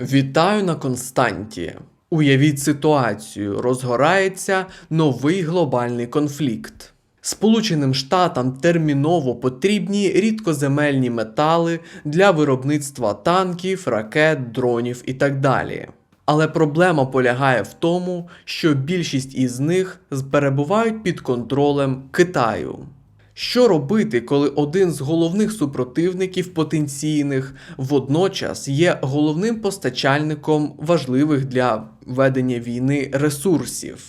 Вітаю на Константі. Уявіть ситуацію, розгорається новий глобальний конфлікт. Сполученим Штатам терміново потрібні рідкоземельні метали для виробництва танків, ракет, дронів і так далі. Але проблема полягає в тому, що більшість із них перебувають під контролем Китаю. Що робити, коли один з головних супротивників потенційних водночас є головним постачальником важливих для ведення війни ресурсів?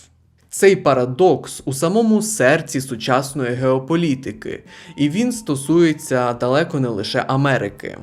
Цей парадокс у самому серці сучасної геополітики, і він стосується далеко не лише Америки.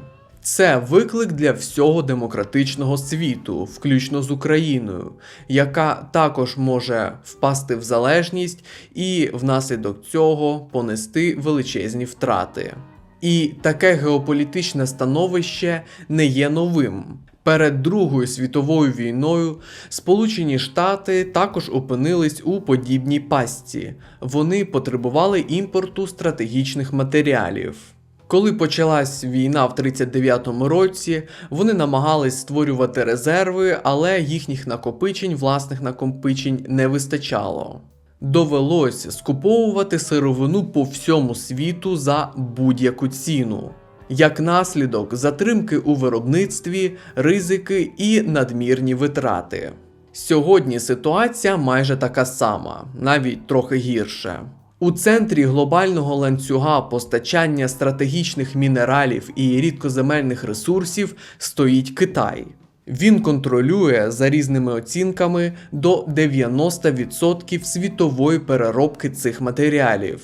Це виклик для всього демократичного світу, включно з Україною, яка також може впасти в залежність і внаслідок цього понести величезні втрати. І таке геополітичне становище не є новим. Перед Другою світовою війною Сполучені Штати також опинились у подібній пастці. Вони потребували імпорту стратегічних матеріалів. Коли почалась війна в 39-му році, вони намагались створювати резерви, але їхніх накопичень, власних накопичень не вистачало. Довелось скуповувати сировину по всьому світу за будь-яку ціну. Як наслідок, затримки у виробництві, ризики і надмірні витрати. Сьогодні ситуація майже така сама, навіть трохи гірше. У центрі глобального ланцюга постачання стратегічних мінералів і рідкоземельних ресурсів стоїть Китай. Він контролює за різними оцінками до 90% світової переробки цих матеріалів.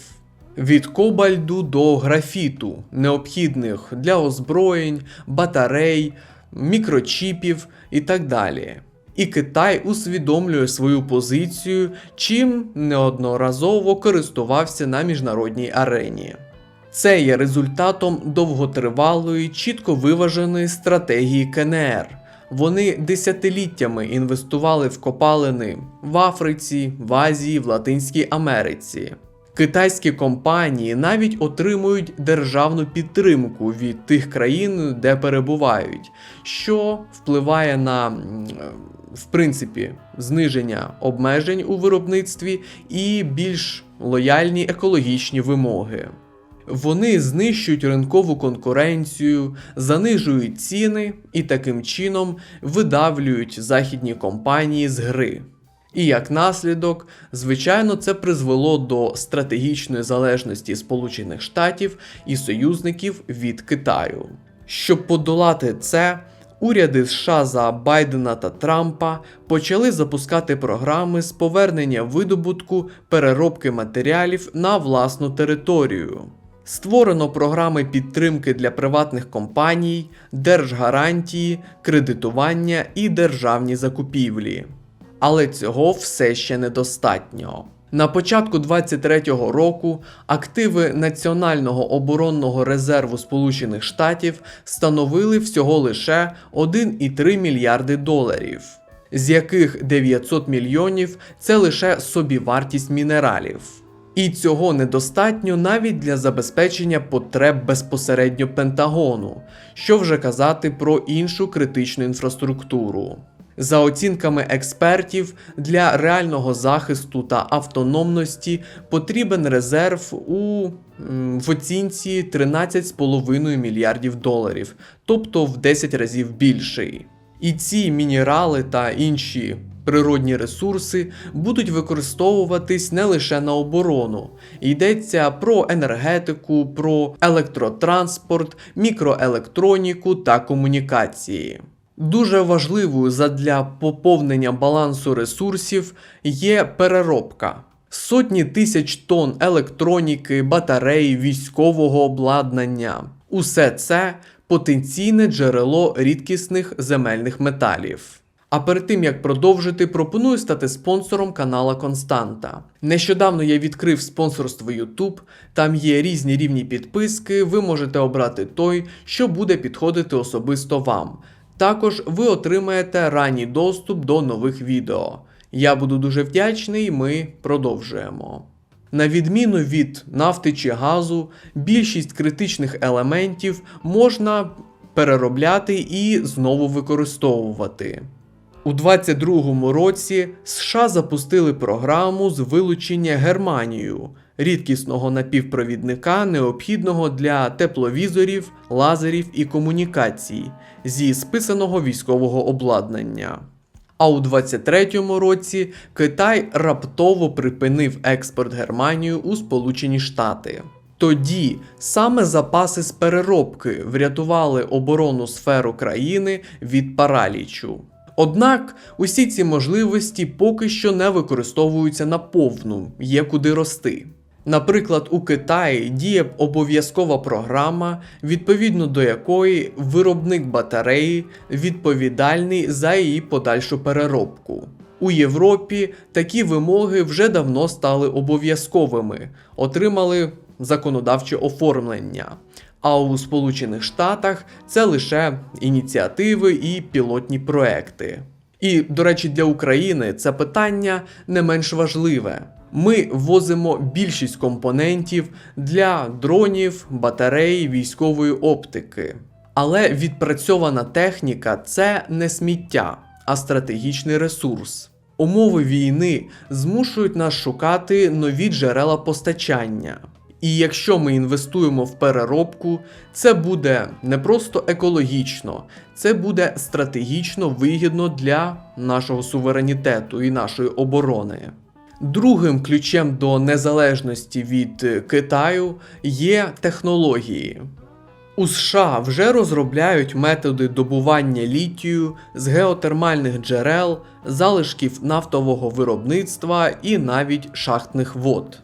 Від кобальду до графіту, необхідних для озброєнь, батарей, мікрочіпів і так далі. І Китай усвідомлює свою позицію, чим неодноразово користувався на міжнародній арені. Це є результатом довготривалої, чітко виваженої стратегії КНР. Вони десятиліттями інвестували в копалини в Африці, в Азії, в Латинській Америці. Китайські компанії навіть отримують державну підтримку від тих країн, де перебувають, що впливає на, е, в принципі, зниження обмежень у виробництві і більш лояльні екологічні вимоги. Вони знищують ринкову конкуренцію, занижують ціни і таким чином видавлюють західні компанії з гри. І як наслідок, звичайно, це призвело до стратегічної залежності Сполучених Штатів і союзників від Китаю. Щоб подолати це, уряди США за Байдена та Трампа почали запускати програми з повернення видобутку переробки матеріалів на власну територію. Створено програми підтримки для приватних компаній, держгарантії, кредитування і державні закупівлі. Але цього все ще недостатньо. На початку 23-го року активи Національного оборонного резерву Сполучених Штатів становили всього лише 1,3 мільярди доларів, з яких 900 мільйонів це лише собівартість мінералів. І цього недостатньо навіть для забезпечення потреб безпосередньо Пентагону, що вже казати про іншу критичну інфраструктуру. За оцінками експертів, для реального захисту та автономності потрібен резерв у в оцінці 13,5 мільярдів доларів, тобто в 10 разів більший. І ці мінерали та інші природні ресурси будуть використовуватись не лише на оборону. Йдеться про енергетику, про електротранспорт, мікроелектроніку та комунікації. Дуже важливою задля поповнення балансу ресурсів є переробка. Сотні тисяч тонн електроніки, батарей, військового обладнання. Усе це потенційне джерело рідкісних земельних металів. А перед тим як продовжити, пропоную стати спонсором канала Константа. Нещодавно я відкрив спонсорство YouTube, там є різні рівні підписки, ви можете обрати той, що буде підходити особисто вам. Також ви отримаєте ранній доступ до нових відео. Я буду дуже вдячний, ми продовжуємо. На відміну від нафти чи газу, більшість критичних елементів можна переробляти і знову використовувати. У 22-му році США запустили програму з вилучення германію, рідкісного напівпровідника, необхідного для тепловізорів, лазерів і комунікацій зі списаного військового обладнання. А у 23-му році Китай раптово припинив експорт Германію у Сполучені Штати. Тоді саме запаси з переробки врятували оборонну сферу країни від паралічу. Однак усі ці можливості поки що не використовуються наповну, є куди рости. Наприклад, у Китаї діє обов'язкова програма, відповідно до якої виробник батареї відповідальний за її подальшу переробку. У Європі такі вимоги вже давно стали обов'язковими, отримали законодавче оформлення. А у Сполучених Штатах це лише ініціативи і пілотні проекти. І, до речі, для України це питання не менш важливе. Ми ввозимо більшість компонентів для дронів, батарей, військової оптики. Але відпрацьована техніка це не сміття, а стратегічний ресурс. Умови війни змушують нас шукати нові джерела постачання. І якщо ми інвестуємо в переробку, це буде не просто екологічно, це буде стратегічно вигідно для нашого суверенітету і нашої оборони. Другим ключем до незалежності від е, Китаю є технології. У США вже розробляють методи добування літію з геотермальних джерел, залишків нафтового виробництва і навіть шахтних вод.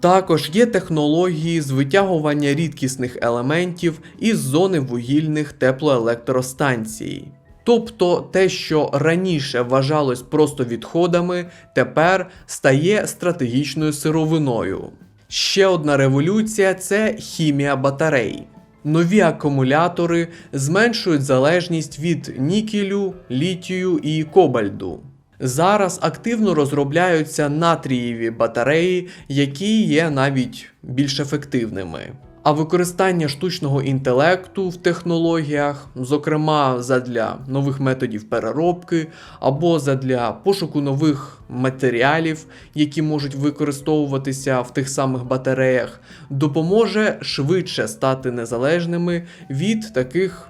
Також є технології з витягування рідкісних елементів із зони вугільних теплоелектростанцій. Тобто те, що раніше вважалось просто відходами, тепер стає стратегічною сировиною. Ще одна революція це хімія батарей. Нові акумулятори зменшують залежність від нікелю, літію і кобальду. Зараз активно розробляються натрієві батареї, які є навіть більш ефективними. А використання штучного інтелекту в технологіях, зокрема задля нових методів переробки або задля пошуку нових матеріалів, які можуть використовуватися в тих самих батареях, допоможе швидше стати незалежними від таких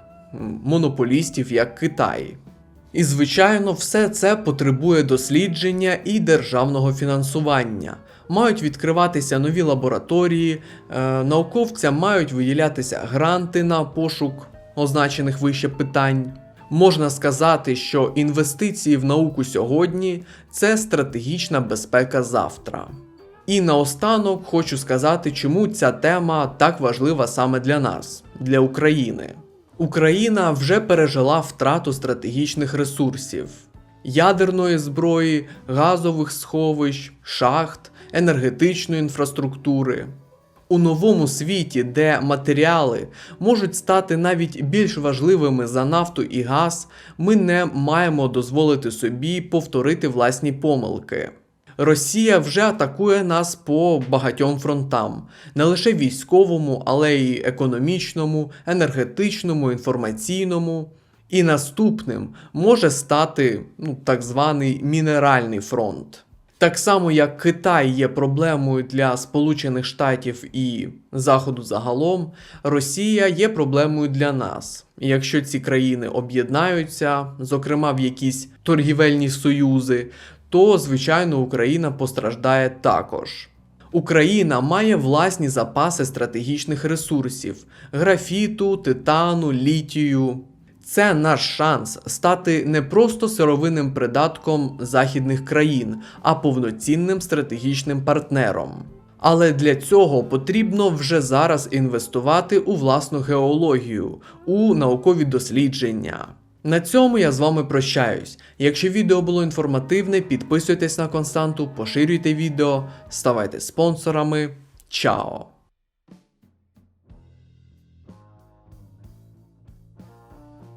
монополістів, як Китай. І, звичайно, все це потребує дослідження і державного фінансування. Мають відкриватися нові лабораторії, е, науковцям мають виділятися гранти на пошук означених вище питань. Можна сказати, що інвестиції в науку сьогодні це стратегічна безпека завтра. І наостанок хочу сказати, чому ця тема так важлива саме для нас, для України. Україна вже пережила втрату стратегічних ресурсів: ядерної зброї, газових сховищ, шахт, енергетичної інфраструктури. У новому світі, де матеріали можуть стати навіть більш важливими за нафту і газ, ми не маємо дозволити собі повторити власні помилки. Росія вже атакує нас по багатьом фронтам, не лише військовому, але й економічному, енергетичному, інформаційному. І наступним може стати ну, так званий мінеральний фронт. Так само, як Китай є проблемою для Сполучених Штатів і Заходу загалом, Росія є проблемою для нас. І якщо ці країни об'єднаються, зокрема в якісь торгівельні союзи, то звичайно Україна постраждає також. Україна має власні запаси стратегічних ресурсів: графіту, титану, літію. Це наш шанс стати не просто сировинним придатком західних країн, а повноцінним стратегічним партнером. Але для цього потрібно вже зараз інвестувати у власну геологію, у наукові дослідження. На цьому я з вами прощаюсь. Якщо відео було інформативне, підписуйтесь на константу, поширюйте відео, ставайте спонсорами. Чао!